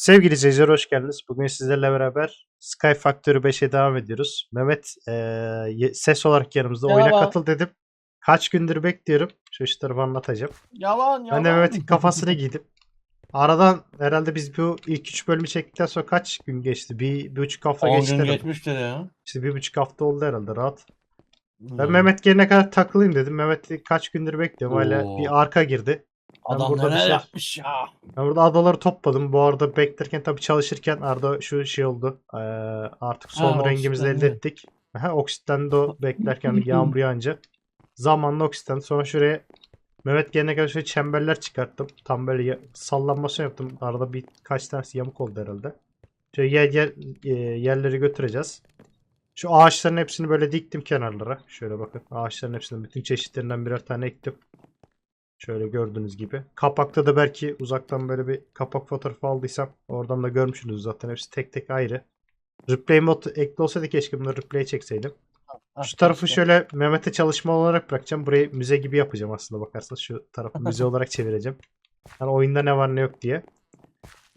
Sevgili izleyiciler hoş geldiniz. Bugün sizlerle beraber Sky Factory 5'e devam ediyoruz. Mehmet eee, ye- ses olarak yanımızda oyuna Merhaba. katıl dedim. Kaç gündür bekliyorum. Şu şu tarafı anlatacağım. Yalan yalan. Ben de Mehmet'in kafasını giydim. Aradan herhalde biz bu ilk 3 bölümü çektikten sonra kaç gün geçti? Bir, bir buçuk hafta 10 geçti gün herhalde. geçmiştir ya. İşte bir buçuk hafta oldu herhalde rahat. Ben Hmm. Mehmet gelene kadar takılayım dedim. Mehmet'i kaç gündür bekliyorum. Hala bir arka girdi. Adam burada neler şey- yapmış ya. Ben burada adaları topladım. Bu arada beklerken tabii çalışırken arada şu şey oldu. Ee, artık son Ha, rengimizi elde ettik. Aha, oksitlendi o beklerken yağmur yağınca. Zamanla oksitlendi. Sonra şuraya Mehmet gelene kadar şöyle çemberler çıkarttım. Tam böyle sallanmasını yaptım. Arada birkaç tanesi yamuk oldu herhalde. Şöyle yer, yer, e, yerleri götüreceğiz. Şu ağaçların hepsini böyle diktim kenarlara. Şöyle bakın. Ağaçların hepsini bütün çeşitlerinden birer tane ektim. Şöyle gördüğünüz gibi. Kapakta da belki uzaktan böyle bir kapak fotoğrafı aldıysam oradan da görmüşsünüz zaten. Hepsi tek tek ayrı. Replay mod ekli olsaydı keşke bunları replay çekseydim. Ah, Şu tarafı işte. şöyle Mehmet'e çalışma olarak bırakacağım. Burayı müze gibi yapacağım aslında bakarsanız. Şu tarafı müze olarak çevireceğim. Yani oyunda ne var ne yok diye.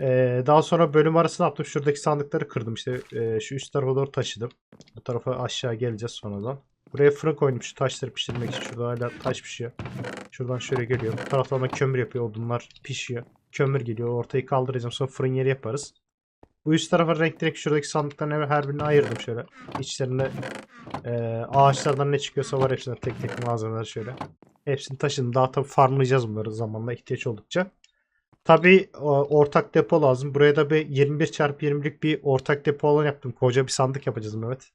Ee, daha sonra bölüm arasına attım. Şuradaki sandıkları kırdım. İşte e, şu üst tarafa doğru taşıdım. Bu tarafa aşağı geleceğiz sonradan. Buraya fırın koydum şu taşları pişirmek için. Şurada hala taş pişiyor. Şuradan şöyle geliyor. Bu taraftan da kömür yapıyor. Odunlar pişiyor. Kömür geliyor. Ortayı kaldıracağım. Sonra fırın yeri yaparız. Bu üst tarafa renk direkt şuradaki sandıkların her- birini ayırdım şöyle. İçlerinde e, ağaçlardan ne çıkıyorsa var hepsine tek tek malzemeler şöyle. Hepsini taşıdım. Daha tabii farmlayacağız bunları zamanla ihtiyaç oldukça. Tabii o- ortak depo lazım. Buraya da bir 21 çarpı 20'lik bir ortak depo alan yaptım. Koca bir sandık yapacağız Mehmet.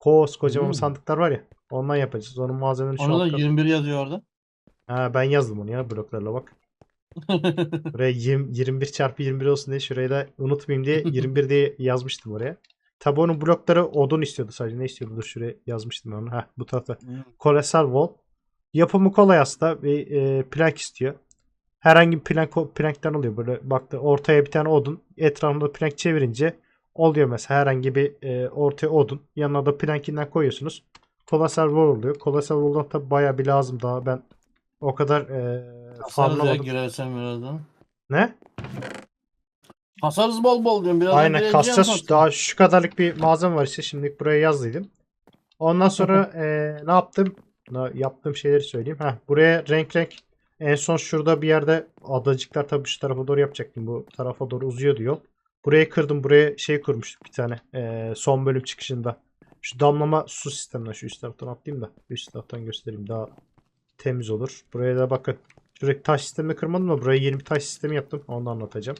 Koskocaman Hmm. sandıklar var ya. Ondan yapacağız. Onun malzemelerini şu Onu da altta- 21 yazıyor orada. Ha, ben yazdım onu ya bloklarla bak. Buraya 20, 21 çarpı 21 olsun diye şurayı da unutmayayım diye 21 diye yazmıştım oraya. Tabi onun blokları odun istiyordu sadece. Ne istiyordu? Dur şuraya yazmıştım onu. Heh, bu tarafta. Kolesal wall. Yapımı kolay aslında. Bir e, plank istiyor. Herhangi bir plank, plankten oluyor. Böyle baktı ortaya bir tane odun. Etrafında plank çevirince oluyor mesela. Herhangi bir e, ortaya odun. Yanına da plankinden koyuyorsunuz. Kolesal wall oluyor. Kolesal wall'dan tabi bayağı bir lazım daha. Ben o kadar e, Hasarız ya farmlamadım. girersen birazdan. Ne? Hasarız bol bol diyorum. Birazdan Aynen kasacağız. Daha şu kadarlık bir malzeme var işte. Şimdilik buraya yazdıydım. Ondan sonra eee, ne yaptım? Ne, yaptığım şeyleri söyleyeyim. Heh, buraya renk renk en son şurada bir yerde adacıklar tabii şu tarafa doğru yapacaktım. Bu tarafa doğru uzuyordu yol. Burayı kırdım. Buraya şey kurmuştuk bir tane. eee, son bölüm çıkışında. Şu damlama su sisteminden şu üst taraftan atlayayım da üst taraftan göstereyim. Daha temiz olur. Buraya da bakın. Şuradaki taş sistemi kırmadım da buraya yeni bir taş sistemi yaptım. Onu anlatacağım.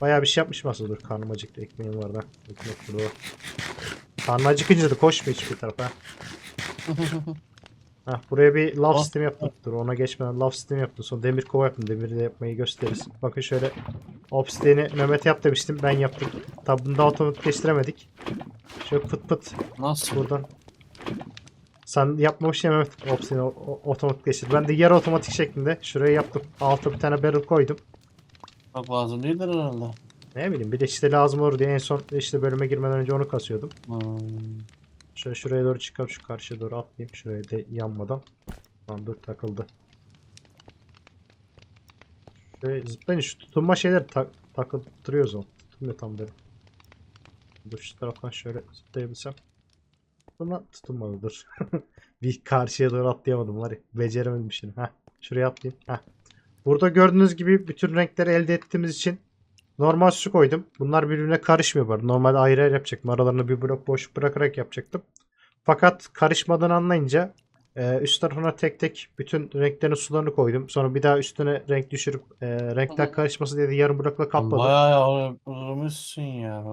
Bayağı bir şey yapmışım aslında. Dur karnım acıktı. Ekmeğim var da. Ekmek burada. Karnı acıkınca da koşma hiçbir tarafa. Heh, buraya bir lav Oh. sistemi yaptım. Dur ona geçmeden lav sistemi yaptım. Sonra demir kova yaptım. Demiri de yapmayı gösteririz. Bakın şöyle obsidiyeni Mehmet yap demiştim. Ben yaptım. Tabi bunu da otomatikleştiremedik. Şöyle pıt pıt Nasıl? buradan. Sen yapmamışsın ya Mehmet obsidiyeni o- o- otomatikleştir. Ben de yarı otomatik şeklinde şuraya yaptım. Altta bir tane barrel koydum. Çok lazım değildir herhalde. Ne bileyim bir de işte lazım olur diye en son işte bölüme girmeden önce onu kasıyordum. Hmm. Şöyle şuraya doğru çıkıp şu karşıya doğru atlayayım. Şuraya da yanmadan. Lan dur takıldı. Şöyle zıplayın şu tutunma şeyler tak takıldırıyoruz o. Tutunmuyor tam böyle. Dur şu taraftan şöyle zıplayabilsem. Buna tutunmadı dur. bir karşıya doğru atlayamadım var ya. Beceremedim şimdi. Heh. Şuraya atlayayım. Heh. Burada gördüğünüz gibi bütün renkleri elde ettiğimiz için normal su koydum. Bunlar birbirine karışmıyor bari. Normalde ayrı ayrı yapacaktım. Aralarını bir blok boş bırakarak yapacaktım. Fakat karışmadığını anlayınca e, üst tarafına tek tek bütün renklerin sularını koydum. Sonra bir daha üstüne renk düşürüp e, renkler karışması diye de yarım blokla kapladım. Bayağı yorulmuşsun ya.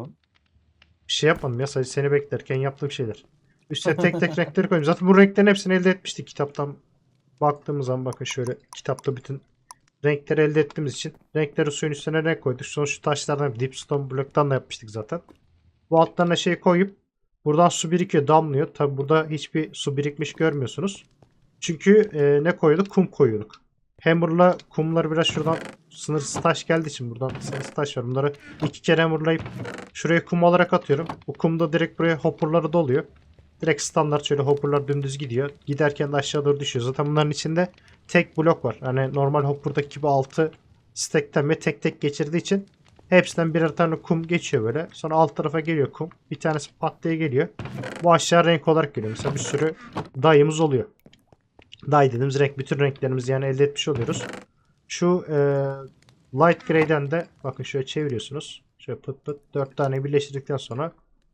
Bir şey yapmadım ya sadece seni beklerken yaptığım şeyler. Üstüne tek tek renkleri koydum. Zaten bu renklerin hepsini elde etmiştik kitaptan. Baktığımız zaman bakın şöyle kitapta bütün renkleri elde ettiğimiz için renkleri suyun üstüne renk koyduk. Şu taşlardan dipstone bloktan da yapmıştık zaten. Bu altlarına şey koyup buradan su birikiyor damlıyor. Tabi burada hiçbir su birikmiş görmüyorsunuz. Çünkü e, ne koyuyorduk? Kum koyuyorduk. Hammer'la kumları biraz şuradan sınırsız taş geldiği için buradan sınırsız taş var. Bunları iki kere hammerlayıp şuraya kum olarak atıyorum. Bu kum da direkt buraya hopperları doluyor. Direkt standart şöyle hopperlar dümdüz gidiyor. Giderken de aşağı doğru düşüyor. Zaten bunların içinde tek blok var. Hani normal hopperdaki gibi 6 stack'ten ve tek tek geçirdiği için Hepsinden birer tane kum geçiyor böyle. Sonra alt tarafa geliyor kum. Bir tanesi pat diye geliyor. Bu aşağı renk olarak geliyor. Mesela bir sürü dayımız oluyor. Day dediğimiz renk. Bütün renklerimizi yani elde etmiş oluyoruz. Şu e, light gray'den de bakın şöyle çeviriyorsunuz. Şöyle pıt pıt 4 tane birleştirdikten sonra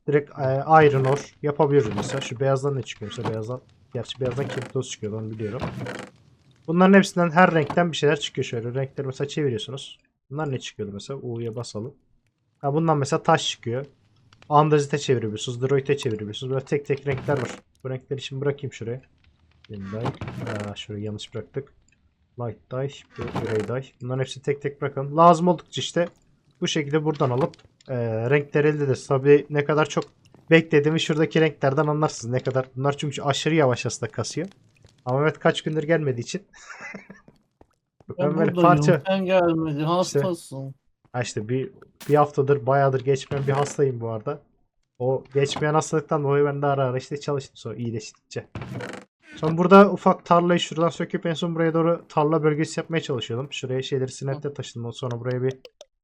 direkt e, iron ore yapabiliyoruz mesela. Şu beyazdan ne çıkıyor? Mesela beyazdan gerçi beyazdan kibrit çıkıyor onu biliyorum. Bunların hepsinden her renkten bir şeyler çıkıyor şöyle. Renkleri mesela çeviriyorsunuz. Bunlar ne çıkıyordu mesela? U'ya basalım. Ha bundan mesela taş çıkıyor. Andezite çevirebiliyorsunuz. Droid'e çevirebiliyorsunuz. Böyle tek tek renkler var. Bu renkleri şimdi bırakayım şuraya. Yeniden. Aa, şurayı yanlış bıraktık. Light dye, gray dye. Bunların hepsini tek tek bırakalım. Lazım oldukça işte bu şekilde buradan alıp e, renkleri elde ederiz. Tabii ne kadar çok beklediğimi şuradaki renklerden anlarsınız. Ne kadar bunlar çünkü aşırı yavaş aslında kasıyor. Ama Mehmet kaç gündür gelmediği için Ben ben böyle parça Sen gelmedin. Hastasın. Ha işte bir, bir haftadır bayağıdır geçmeyen bir hastayım bu arada. O geçmeyen hastalıktan dolayı ben de ara ara işte çalıştım sonra iyileştikçe. Sonra burada ufak tarlayı şuradan söküp en son buraya doğru tarla bölgesi yapmaya çalışıyordum. Şuraya şeyleri sinetle taşıdım. Sonra buraya bir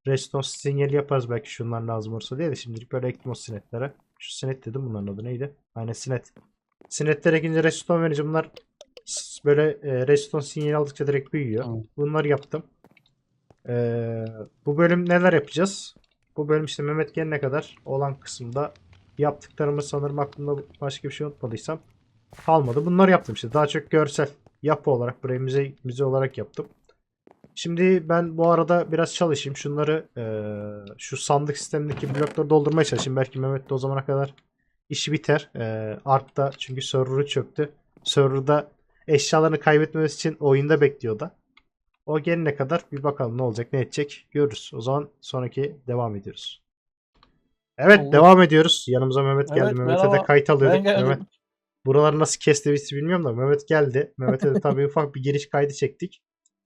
redstone sinyali yaparız belki şunlar lazım olursa diye de şimdilik böyle ektim sinetlere. Şu sinet dedim bunların adı neydi? Aynen sinet. Sinetlere ekince redstone verince bunlar böyle e, redstone sinyali aldıkça direkt büyüyor. Hı. Bunları yaptım. Ee, bu bölüm neler yapacağız? Bu bölüm işte Mehmet gelene kadar olan kısımda yaptıklarımı sanırım aklımda başka bir şey unutmadıysam kalmadı. Bunları yaptım işte. Daha çok görsel yapı olarak burayı müze, müze olarak yaptım. Şimdi ben bu arada biraz çalışayım. Şunları eee, şu sandık sistemindeki blokları doldurmaya çalışayım. Belki Mehmet de o zamana kadar işi biter. Eee Ark'ta çünkü server'ı çöktü. Server'da eşyalarını kaybetmemesi için oyunda bekliyor da. O gelene kadar bir bakalım ne olacak ne edecek görürüz. O zaman sonraki devam ediyoruz. Evet Olur. devam ediyoruz. Yanımıza Mehmet geldi. Evet, Mehmet'e de kayıt alıyorduk. Mehmet buraları nasıl kesti bilmiyorum da Mehmet geldi. Mehmet'e de tabii ufak bir giriş kaydı çektik.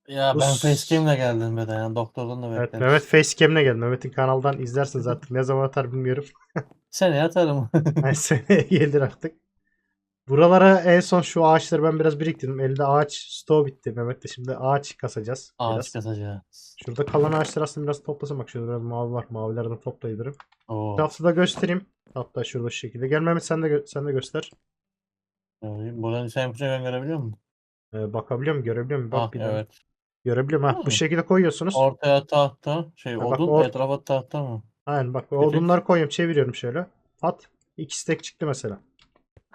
Ya Bu ben s- facecam'le geldim be de yani doktordan da Evet bekledim. Mehmet Facecam'le geldi. Mehmet'in kanaldan izlersiniz artık. Ne zaman atar bilmiyorum. Seni atarım. Yani seneye gelir artık. Buralara en son şu ağaçları ben biraz biriktirdim. Elde ağaç stoğu bitti. Mehmet de şimdi ağaç kasacağız. Ağaç biraz. kasacağız. Şurada kalan ağaçlar aslında biraz toplasam bak şurada biraz mavi var. Mavilerden toplayabilirim. Oo. Etrafta da göstereyim. Hatta şurada şu şekilde. Gel Mehmet sen de gö- sen de göster. Ee, Buradan sen yapacak görebiliyor musun? Ee, bakabiliyor muyum? Görebiliyor muyum? Bak Ah bir daha. evet. Görebiliyorum. Ha, bu şekilde koyuyorsunuz. Ortaya tahta, şey Ha, bak odun, or- etrafa tahta mı? Aynen bak Peki. odunları koyuyorum çeviriyorum şöyle. Pat. İki stack çıktı mesela.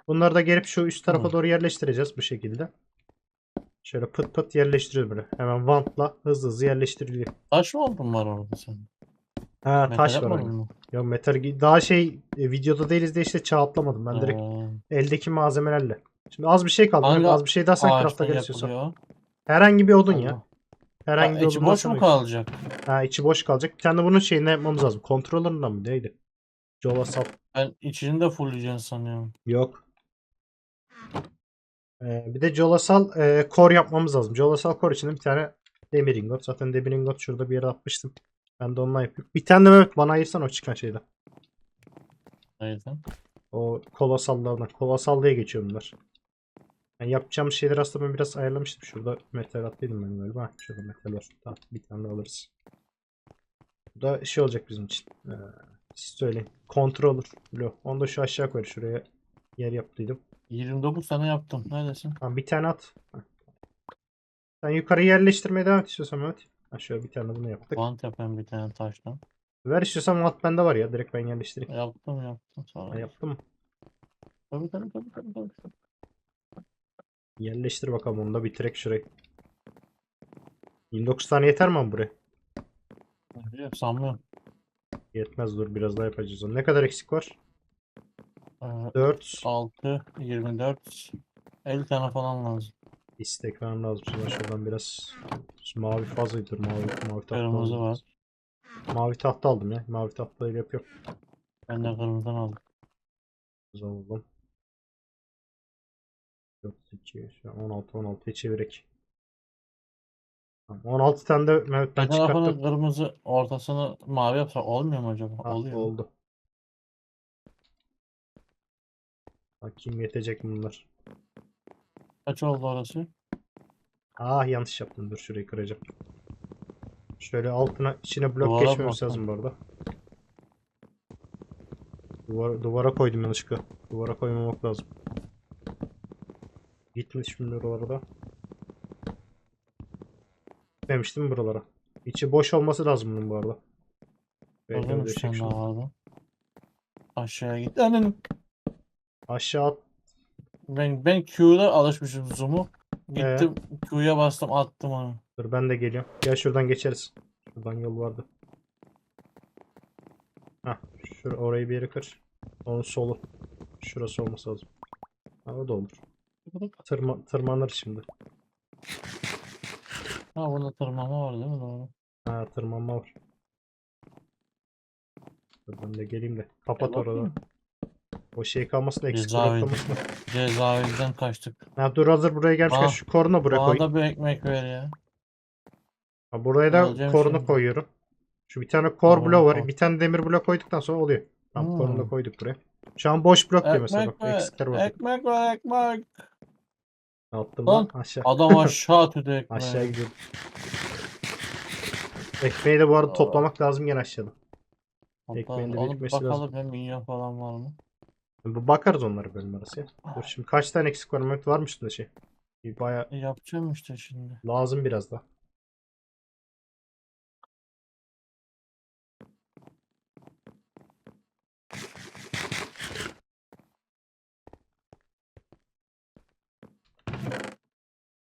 Bunları da gelip şu üst tarafa Hı. doğru yerleştireceğiz bu şekilde. Şöyle pıt pıt yerleştiriyoruz böyle. Hemen wantla hızlı hızlı yerleştiriliyor. Taş mı odun var orada senin? Ha Metal taş var orada. mı? Ya metal daha şey e, videoda değiliz de işte çağ atlamadım. Ben direkt Ee, eldeki malzemelerle. Şimdi az bir şey kaldı. Hangi az bir şey daha sen craft'a ağaçtan gel istiyorsan. yapılıyor. Herhangi bir odun ya. Herhangi Ha, bir içi boş mu kalacak? Ha içi boş kalacak. Bir tane de bunun şeyini yapmamız lazım. Controller'ından mı neydi? Jola sal. Ben içini de fullleyeceksin sanıyorum. Yok. Ee, bir de Jolasal e, core yapmamız lazım. Jolasal core için de bir tane demir ingot. Zaten demir ingot şurada bir yere atmıştım. Ben de ondan yapıyorum. Bir tane de Mehmet bana ayırsan o çıkan şeyden. Neydi? O kolosallardan. Kolosal diye geçiyor bunlar. Yani yapacağım şeyler aslında ben biraz ayarlamıştım. Şurada metal attıydım ben galiba. Şurada metal var. Tamam, bir tane alırız. Bu da şey olacak bizim için. Ee, siz söyleyin. Controller. Lo. Onu da şu aşağı koy. Şuraya yer yaptıydım. 29 tane yaptım. Neredesin? Tamam bir tane at. Heh. Sen yukarı yerleştirmeye devam et istiyorsan Mehmet. Ha şöyle bir tane bunu yaptık. Bant yapayım bir tane taştan. Ver istiyorsan mat bende var ya. Direkt ben yerleştireyim. Yaptım yaptım. Sonra. Ha, yaptım? Tabii tabii tabii tabii. tabii. Yerleştir bakalım onu da bitirek şurayı. 29 tane yeter mi buraya? Biliyorum, Sanmıyorum. Yetmez dur biraz daha yapacağız onu. Ne kadar eksik var? Ee, 4 6, 24, 50 tane falan lazım. istek vermem lazım. Şuradan, şuradan biraz Şu mavi fazlaydır. Mavi, mavi tahta Kırmızı aldım. var. Mavi tahta aldım ya. Mavi tahtayla yapıyorum. Ben de kırmızıdan aldım. Güzel oldum. 4, 2, şu an 16, 16'ya çevirek. Tamam, 16 tane de Mehmet'ten çıkarttım. kırmızı, ortasını mavi yapsak olmuyor mu acaba? Ah, Oluyor. oldu. Bakayım yetecek mi bunlar. Kaç oldu orası? Ah yanlış yaptım. Dur şurayı kıracağım. Şöyle altına içine blok Duvara geçmemiz lazım bu arada. Duvara, duvara koydum yanlışlıkla. Duvara koymamak lazım. Gitmiş şimdi oralarda. Gitmemiştim buralara. İçi boş olması lazım bunun bu arada. Tane şey. daha vardı. Aşağıya git. Önün. Aşağı at. Ben, ben Q'da alışmışım zoom'u. Ee? Gittim Q'ya bastım attım onu. Dur ben de geliyorum. Gel şuradan geçeriz. Şuradan yol vardı. Hah. Şur orayı bir yere kır. Onun solu. Şurası olması lazım. O da olur. Tırma, tırmanır şimdi. Ha burada tırmanma var değil mi? Doğru. Ha tırmanma var. Ben de geleyim de. Kapat Gel orada. O şey kalmasın eksik da. Cezaevinden kaçtık. Ha dur hazır buraya gelmişken Aa, şu korna buraya Bana koy. da bir ekmek ver ya. Ha, buraya da Alacağım korna şimdi. koyuyorum. Şu bir tane kor Tamam, bloğu var. tamam. Bir tane demir blok koyduktan sonra oluyor. Tamam kornu da Hmm. koyduk buraya. Şu an boş blok diyor mesela Ekmek bak. Eksikler var. Ekmek ver ekmek. Attım Lan, lan aşağı. Adam aşağı ekmeği. Aşağı gidiyorum. Ekmeği de bu arada Aa. toplamak lazım gene aşağıda. Hatta ekmeğin de onu birikmesi lazım. bakalım hem minyon falan var mı? Bu bakarız onlara bölüm arası ya. Dur şimdi kaç tane eksik var? Mehmet var mı üstünde şey? Bir baya E, yapacağım işte şimdi. lazım biraz da.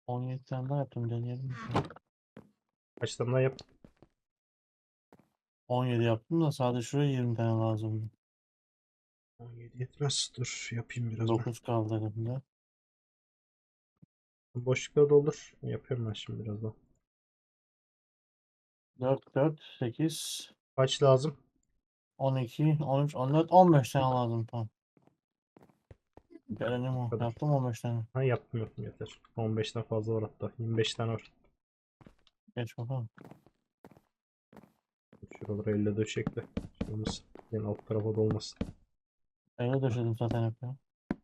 17 tane daha yaptım deneyelim. Kaç tane daha yap. 17 yaptım da sadece şuraya 20 tane lazımdı. 17 yetmez. Dur yapayım biraz. da. 9 kaldı elimde. Boşlukları doldur. Yapıyorum ben şimdi biraz daha. 4, 4, 8, Kaç lazım? 12, 13, 14, 15 tane lazım tam. Gelenim o. Yaptım 15 tane. Ha yaptım yaptım yeter. 15'ten fazla var hatta. 25 tane var. Geç bakalım. Şuralara elle döşek de. Şuramız yani alt tarafa da olmasın. Öyle döşedim zaten hep ya.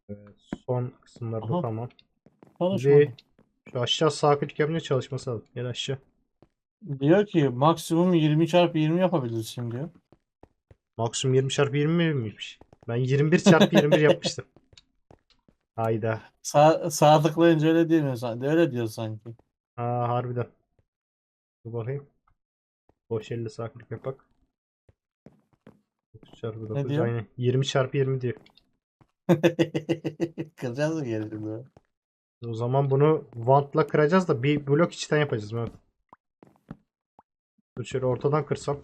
Evet, son kısımlarda Aha. tamam. Çalışmadı. Şu aşağı sağ klik yapınca çalışması lazım. Gel aşağı. Diyor ki maksimum 20 çarpı 20 yapabilirsin diyor. Maksimum 20 çarpı 20 miymiş? Ben 21 çarpı 21 yapmıştım. Hayda. Sağ, sağ tıklayınca öyle değil mi? sanki? Öyle diyor sanki. Aa harbiden. Dur bakayım. Boş elle sağ klik yapak. 9 çarpı 9 diyor? aynen. 20 çarpı 20 diyor. Kıracağız mı geri şimdi? O zaman bunu vantla kıracağız da bir blok içten yapacağız Mehmet. Dur şöyle ortadan kırsam.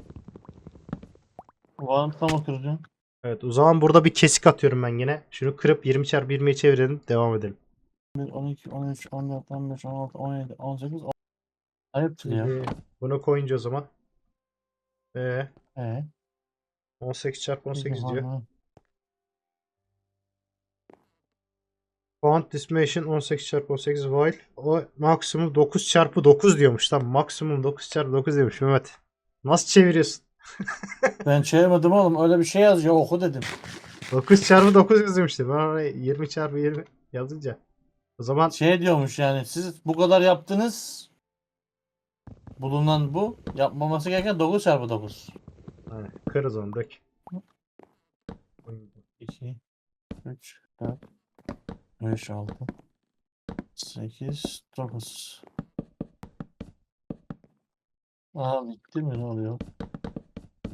Vantla mı kıracağım? Evet o zaman burada bir kesik atıyorum ben yine. Şunu kırıp 20 çarpı 20'ye çevirelim. Devam edelim. 11, 12, 13, 14, 15, 16, 17, 18, 10. Ayıptır ya. Şimdi bunu koyunca o zaman. Ee, Ee, 18 çarpı 18 Aha, diyor. aha. Count Dismation 18 çarpı 18 while o maksimum 9 çarpı 9 diyormuş. Tamam maksimum 9 çarpı 9 diyormuş Mehmet. Nasıl çeviriyorsun? Ben çevirmedim oğlum. Öyle bir şey yazıyor. Oku dedim. 9 çarpı 9 yazıyormuştu. Ben oraya 20 çarpı 20 yazınca. O zaman Şey diyormuş yani. Siz bu kadar yaptınız. Bulunan bu. Yapmaması gereken 9 çarpı 9. hani, kırız onu dök. 2, 3, 4, 5, 6, 8, 9. Aa bitti mi? Ne oluyor?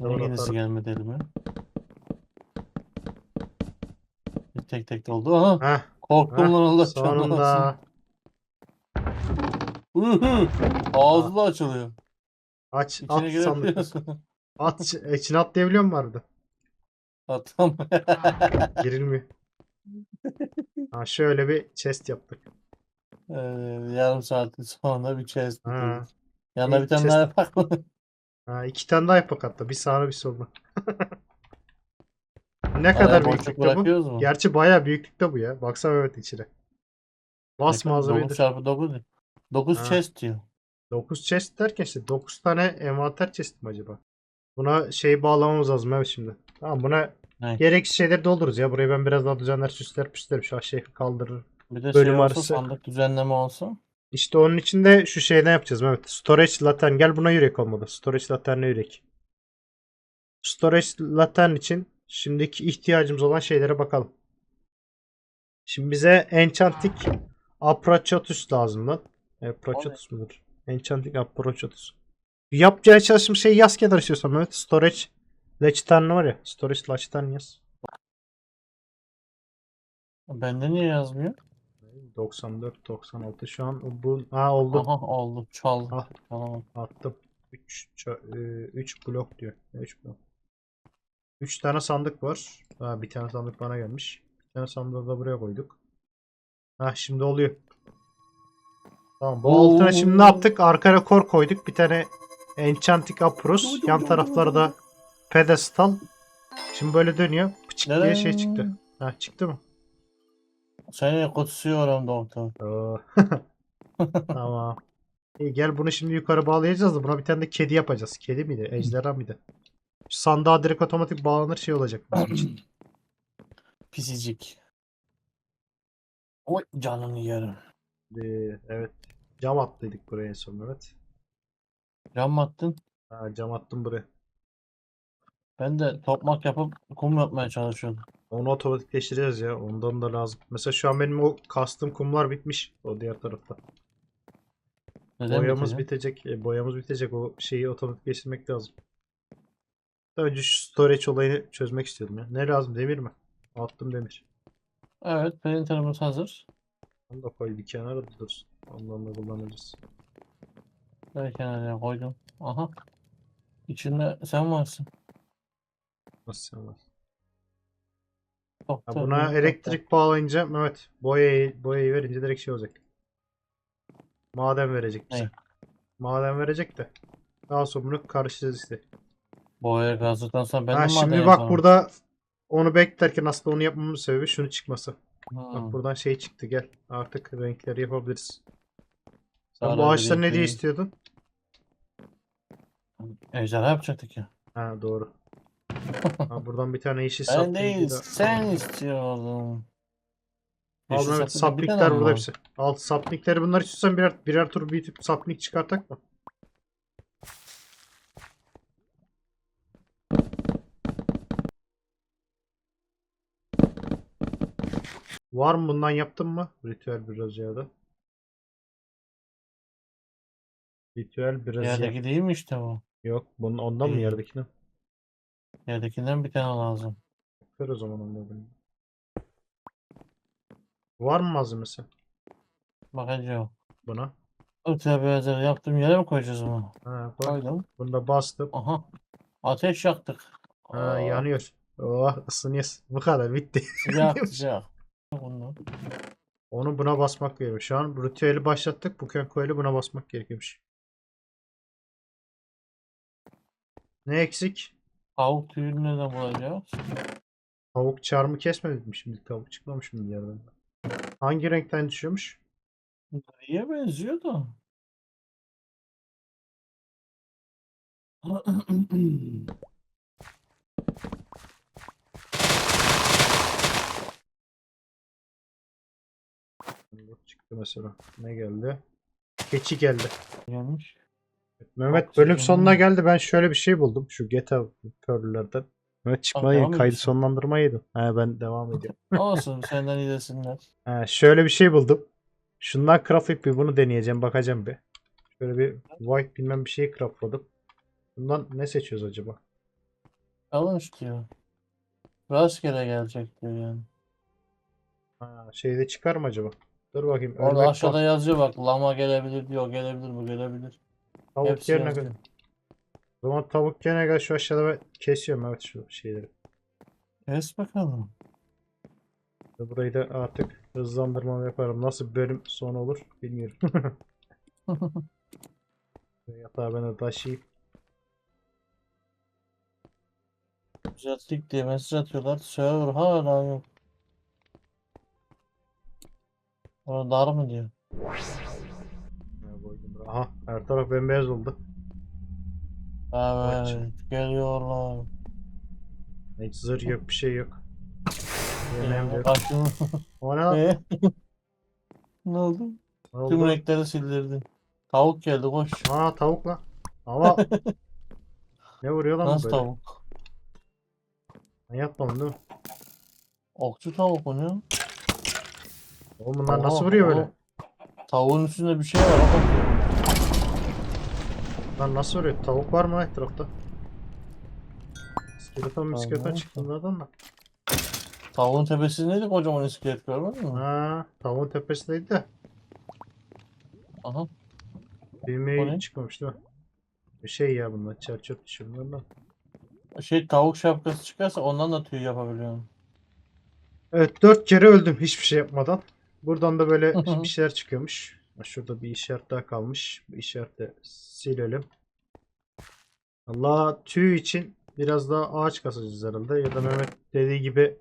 Niye yenisi gelmedi elime? Bir tek tek doldu. Aha Heh, korktum lan Allah sonunda Uhuu, Ağzı da açılıyor. aç İçine at sandık. girebiliyorsun. At içine atlayabiliyor mu vardı? Atam. Girilmiyor. Ha şöyle bir chest yaptık. Ee, yarım saatin sonunda bir chest Ha. Yanına İlk bir tane chest- daha yapak mı? Ha iki tane daha yapak hatta. Bir sağına bir soluna. ne Araya kadar büyüklükte bu? mu? Gerçi bayağı büyüklükte bu ya. Baksana evet içine. Bas malzemeyi 9 çarpı 9 ne? 9 Ha. chest diyor. 9 chest derken işte 9 tane envanter chest mi acaba? Buna şey bağlamamız lazım evet şimdi. Tamam buna Ne? gereksiz şeyleri doldururuz ya. Burayı ben biraz daha düzenler süsler püslerim. Şu aşağıyı kaldırır. Bir de Bölüm şey olsa arası. sandık düzenleme olsa. İşte onun için de şu şeyden yapacağız Mehmet. Storage Lantern. Gel buna yürek olmadı. Storage Lantern'e yürek. Storage Lantern için şimdiki ihtiyacımız olan şeylere bakalım. Şimdi bize Enchanting Aprachatus lazım lan. Aprachatus mudur? Enchanting Aprachatus. Yapacağı çalışım şey yaz kenara istiyorsan Mehmet. Storage Lantern var ya. Storage Lantern yaz. Bende niye yazmıyor? 94 96 şu an bu ha oldu. Aha oldu. Çaldı. Ah. Tamam. Attım. 3 3 blok diyor. 3 blok. 3 tane sandık var. Ha, bir tane sandık bana gelmiş. Bir tane sandığı da buraya koyduk. Ha şimdi oluyor. Tamam. Bu altına şimdi ne yaptık? Arkaya kor koyduk. Bir tane Enchanting Apros. Yan taraflarda pedestal. Şimdi böyle dönüyor. Pıçık diye şey çıktı. Ha çıktı mı? Seni kutsuyorum doktor. Oo. tamam. İyi, gel bunu şimdi yukarı bağlayacağız da buna bir tane de kedi yapacağız. Kedi miydi? Ejderha mıydı? Şu sandığa direkt otomatik bağlanır şey olacak. bizim için. Pisicik. Oy canını yerim. Ee, evet. Cam attıydık buraya en son evet. Can mı attın? Ha, cam attım buraya. Ben de topmak yapıp kum yapmaya çalışıyordum. Onu otomatikleştireceğiz ya. Ondan da lazım. Mesela şu an benim o kastım kumlar bitmiş. O diğer tarafta. Neden boyamız bitecek? bitecek. e, boyamız bitecek. O şeyi otomatikleştirmek lazım. Önce şu storage olayını çözmek istiyordum ya. Ne lazım? Demir mi? Attım demir. Evet printerimiz hazır. Onu da koy bir kenara dursun. Ondan da kullanırız. Ben kenara koydum. Aha. İçinde sen varsın. Nasıl sen Ha, Doktor, buna doktor. elektrik bağlayınca Mehmet boyayı, boyayı verince direkt şey olacak. Maden verecek bize. Ne? Maden verecek de. Daha sonra bunu karıştıracağız işte. Boyaya kazdıktan sonra ben Ha, de maden şimdi bak yapamam. burada onu beklerken aslında onu yapmamın sebebi şunu çıkması. Bak buradan şey çıktı gel. Artık renkleri yapabiliriz. Sen bu ağaçları ne diye istiyordun? Ejderha yapacaktık ya. Ha doğru. Ha, buradan bir tane yeşil Ben sapling değil sen istiyordun. Al saplingler mi burada hepsi. Al saplingleri bunlar istiyorsan birer birer tur büyütüp sapling çıkartak mı? Var mı bundan yaptın mı? Ritüel biraz ya da. Ritüel biraz ya. Yerdeki değil mi işte bu? Yok bunun ondan mı Değil. Yerdekinden bir tane lazım. Ver o zaman ondan. Var mı malzemesi Bakacağım. buna? Öte benzer yaptığım yere mi koyacağız bunu? Ha. Koydum. Bunu da bastım. Aha. Ateş yaktık. Ha, Aa, yanıyor. Oh ısınıyoruz. Bu kadar bitti. Sıcak sıcak. Bunu. Onu buna basmak gerekiyor. Şu an ritüeli başlattık. Bu Kenko'yu buna basmak gerekiyormuş. Ne eksik? Tavuk tüyünü nereden bulacağız? Tavuk çarmı kesmedik mi şimdi? Tavuk çıkmamış mı bir yerden? Hangi renkten düşüyormuş? Griye benziyor da. Çıktı mesela. Ne geldi? Keçi geldi. Gelmiş. Mehmet Oksijen bölüm sonuna mi? geldi. Ben şöyle bir şey buldum. Şu GTA Pearl'lerden. Mehmet çıkmayı kaydı sonlandırmaydı. He ben devam ediyorum. Olsun senden iyi desinler. He, şöyle bir şey buldum. Şundan craft bir bunu deneyeceğim. Bakacağım bir. Şöyle bir white bilmem bir şey craftladım. Bundan ne seçiyoruz acaba? Alın diyor. Rastgele gelecek diyor yani. Ha, şeyde çıkar mı acaba? Dur bakayım. Orada aşağıda bak- yazıyor bak. Lama gelebilir diyor. Gelebilir bu gelebilir. Tavuk Hepsi yerine kadar. O zaman tavuk yerine kadar şu aşağıda ben kesiyorum evet şu şeyleri. Kes bakalım. Burayı da artık hızlandırmamı yaparım. Nasıl bir bölüm sonu olur bilmiyorum. Yatağı ben de taşıyayım. Düzelttik diye mesaj atıyorlar. Server hala yok. Orada dar mı diyor. Aha her taraf bembeyaz oldu. Evet geliyorlar. Hiç zırh yok bir şey yok. Yemeğim de yok. Kaçın. O ne lan? Ee? ne oldu? Ne Tüm oldu? renkleri sildirdi. Tavuk geldi koş. Aa tavuk lan. Ama ne vuruyor lan Nasıl böyle? tavuk? Ben yapmadım değil mi? Okçu tavuk mu ne? Oğlum bunlar Oha, nasıl vuruyor böyle? Tavuğun üstünde bir şey var. Bak Bunlar nasıl vuruyor? Tavuk var mı etrafta? Skeleton miskeleton çıktı bunlardan da. Tavuğun tepesindeydi kocaman iskelet görmedin mi? Ha, tavuğun tepesindeydi de. Aha. Düğmeye çıkmamış değil mi? Bir şey ya bunlar. Çerçöp dışı bunlardan. Şey tavuk şapkası çıkarsa ondan da tüy yapabiliyorum. Evet dört kere öldüm hiçbir şey yapmadan. Buradan da böyle bir şeyler çıkıyormuş. Şurada bir işaret daha kalmış. Bu işareti de silelim. Allah tüy için biraz daha ağaç kasacağız herhalde. Ya da Mehmet dediği gibi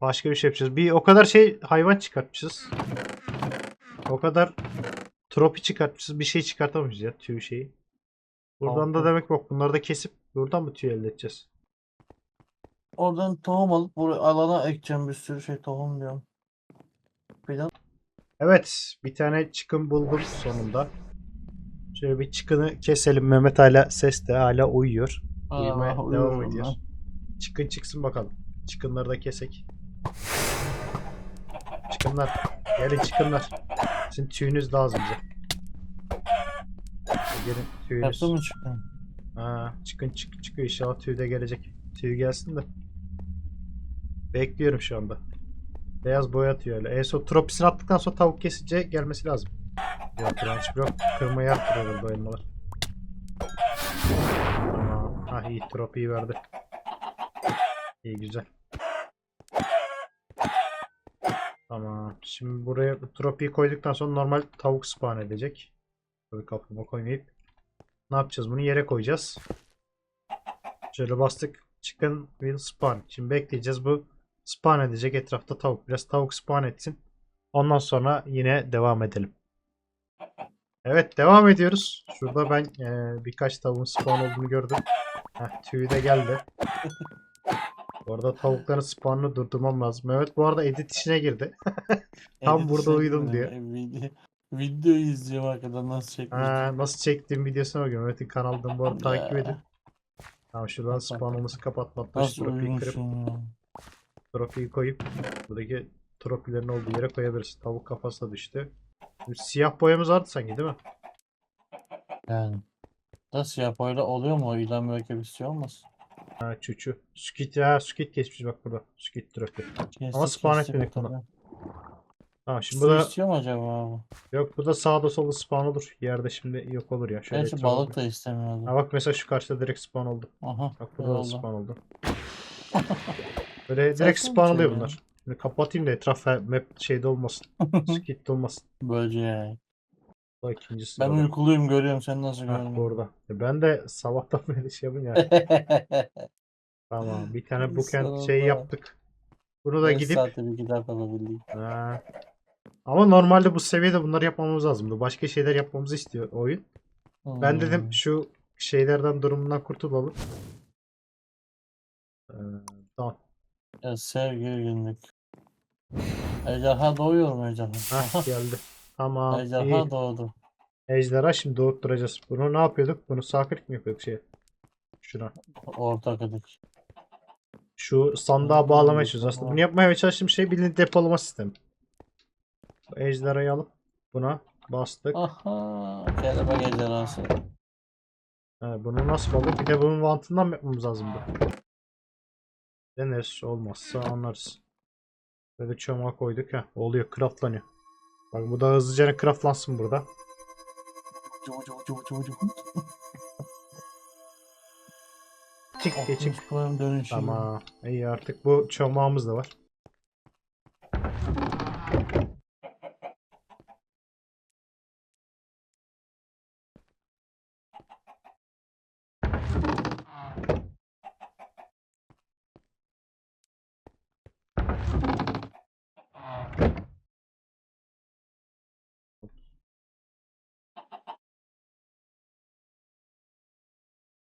başka bir şey yapacağız. Bir o kadar şey hayvan çıkartmışız. O kadar tropi çıkartmışız. Bir şey çıkartamayız ya tüy şeyi. Buradan da Altı. demek bak bunları da kesip buradan mı tüy elde edeceğiz? Oradan tohum alıp buraya alana ekeceğim bir sürü şey tohum diyorum. Fidan. Evet, bir tane çıkın buldum sonunda. Şöyle bir çıkını keselim. Mehmet hala seste, hala uyuyor. Uyumaya Aa, devam uyuyorum ediyor. ben. Çıkın çıksın bakalım. Çıkınları da kesek. Çıkınlar. Gelin çıkınlar. Sizin tüyünüz lazım bize. Gelin tüyünüz. Yaptın mı çıktın? Ha, çıkın çık çıkıyor inşallah tüy de gelecek. Tüy gelsin de. Bekliyorum şu anda. Beyaz boya atıyor öyle. En tropisini attıktan sonra tavuk kesince gelmesi lazım. Yok branch block kırmayı arttırıyor burada elmalar. Tamam. Ha iyi tropiyi verdi. İyi güzel. Tamam. Şimdi buraya bu tropiyi koyduktan sonra normal tavuk spawn edecek. Tabii kapıma koymayıp. Ne yapacağız? Bunu yere koyacağız. Şöyle bastık. Chicken will spawn. Şimdi bekleyeceğiz. Bu spawn edecek etrafta tavuk. Biraz tavuk spawn etsin. Ondan sonra yine devam edelim. Evet devam ediyoruz. Şurada ben eee, birkaç tavuğun spawn olduğunu gördüm. Heh, tüyü de geldi. Bu arada tavukların spawnını durdurmam lazım. Evet bu arada edit işine girdi. Tam Edit burada uyudum mi? diyor. E, Video, video izliyorum arkadan nasıl çekmiş. Ha, nasıl çektiğim videosuna bakıyorum. Mehmet'in kanalından bu arada takip edin. Tamam şuradan spawn olması kapatmak. Nasıl uyumuşum ya. tropiyi koyup buradaki tropilerin olduğu yere koyabiliriz. Tavuk kafası da düştü. Şimdi siyah boyamız vardı sanki değil mi? Yani. Da siyah boyayla oluyor mu? O ilan mürekkebisi olmaz. Ha çuçu. Skit ya skit geçmiş bak burada. Skit. Kestik, Ama spawn etmedik bunu. Tamam şimdi Su bu da istiyor mu acaba bu? yok bu da sağda solda spawn olur. Yerde şimdi yok olur ya. Şöyle Gerçi balık da istemiyordu. Ha bak mesela şu karşıda direkt spawn oldu. Aha. Bak burada da oldu. spawn oldu. Böyle direkt Saçma spawn bir şey ya. bunlar. Şimdi kapatayım da etraf map şeyde olmasın. Skit'te olmasın. Böceği. Bu da ikincisi. Ben orada. uykuluyum görüyorum sen nasıl Heh, görmüyorsun? orada. E Ben de sabahtan beri şey yapın ya. Tamam. Bir tane bookend şey yaptık. Bunu da gidip saatte bir kitap yapabildik. Ha. Ama normalde bu seviyede bunları yapmamız lazımdı. Başka şeyler yapmamızı istiyor oyun. Ben dedim Hmm. şu şeylerden durumundan kurtulalım. Ee, tamam. Ya sevgili günlük. Ejderha doğuyor mu ejderha? Hah geldi. Tamam. Ejderha iyi. doğdu. Ejderha şimdi doğurtturacağız. Bunu ne yapıyorduk? Bunu sağ klik mi yapıyorduk şey? Şuna. Orta kılıç. Şu sandığa bağlamaya çalışıyoruz. Aslında bunu yapmaya çalıştığım şey bildiğin depolama sistemi. Bu ejderhayı alıp buna bastık. Aha. Kelebek ejderhası. Ha, bunu nasıl bulduk? Bir de bunun vantından mı yapmamız lazımdı? Deneriz. Olmazsa anlarız. Böyle çomağa koyduk. ha oluyor. Craftlanıyor. Bak bu da hızlıca craftlansın burada. Çık geçik. Tamam. İyi artık bu çomağımız da var.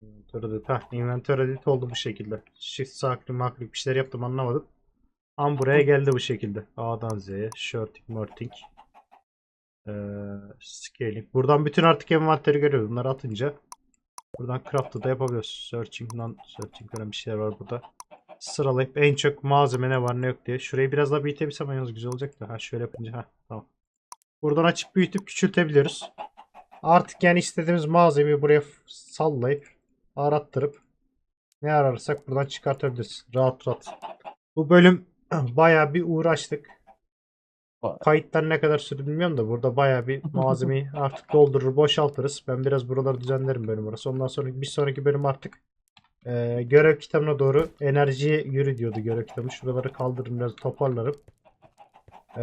Inventory edit. Heh, inventory edit oldu bu şekilde. Shift sağ klik bir şeyler yaptım anlamadım. Ama buraya geldi bu şekilde. A'dan Z'ye. Shorting, morting. Ee, scaling. Buradan bütün artık envanteri görüyoruz. Bunları atınca buradan craft'ı da yapabiliyoruz. Searching, non searching falan bir şeyler var burada. Sıralayıp en çok malzeme ne var ne yok diye. Şurayı biraz daha büyütebilsem yalnız güzel olacak da. Ha şöyle yapınca ha tamam. Buradan açıp büyütüp küçültebiliyoruz. Artık yani istediğimiz malzemeyi buraya sallayıp arattırıp ne ararsak buradan çıkartabiliriz. Rahat rahat. Bu bölüm bayağı bir uğraştık. Kayıtlar ne kadar sürdü bilmiyorum da burada bayağı bir malzemeyi artık doldurur boşaltırız. Ben biraz buraları düzenlerim bölüm orası. Ondan sonra bir sonraki bölüm artık e, görev kitabına doğru enerjiye yürü diyordu görev kitabı. Şuraları kaldırırım biraz toparlarım. E,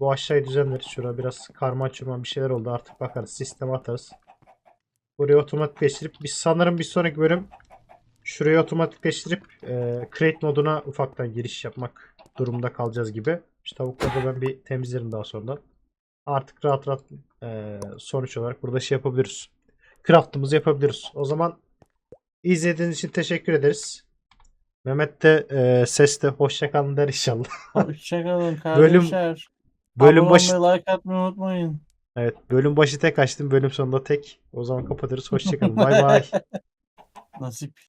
bu aşağıyı düzenleriz. Şurada biraz karma çurma bir şeyler oldu. Artık bakarız. Sisteme atarız. Buraya otomatikleştirip biz sanırım bir sonraki bölüm şurayı otomatikleştirip e, create moduna ufaktan giriş yapmak durumunda kalacağız gibi. Şu tavukları da ben bir temizlerim daha sonra. Artık rahat rahat e, sonuç olarak burada şey yapabiliriz. Craft'ımızı yapabiliriz. O zaman izlediğiniz için teşekkür ederiz. Mehmet de e, seste hoşça kalın der inşallah. Hoşçakalın Bölüm- kardeşler. Bölüm Abone başı like atmayı unutmayın. Evet, bölüm başı tek açtım, bölüm sonunda tek. O zaman kapatırız. Hoşça kalın. Bay bay. Nasip.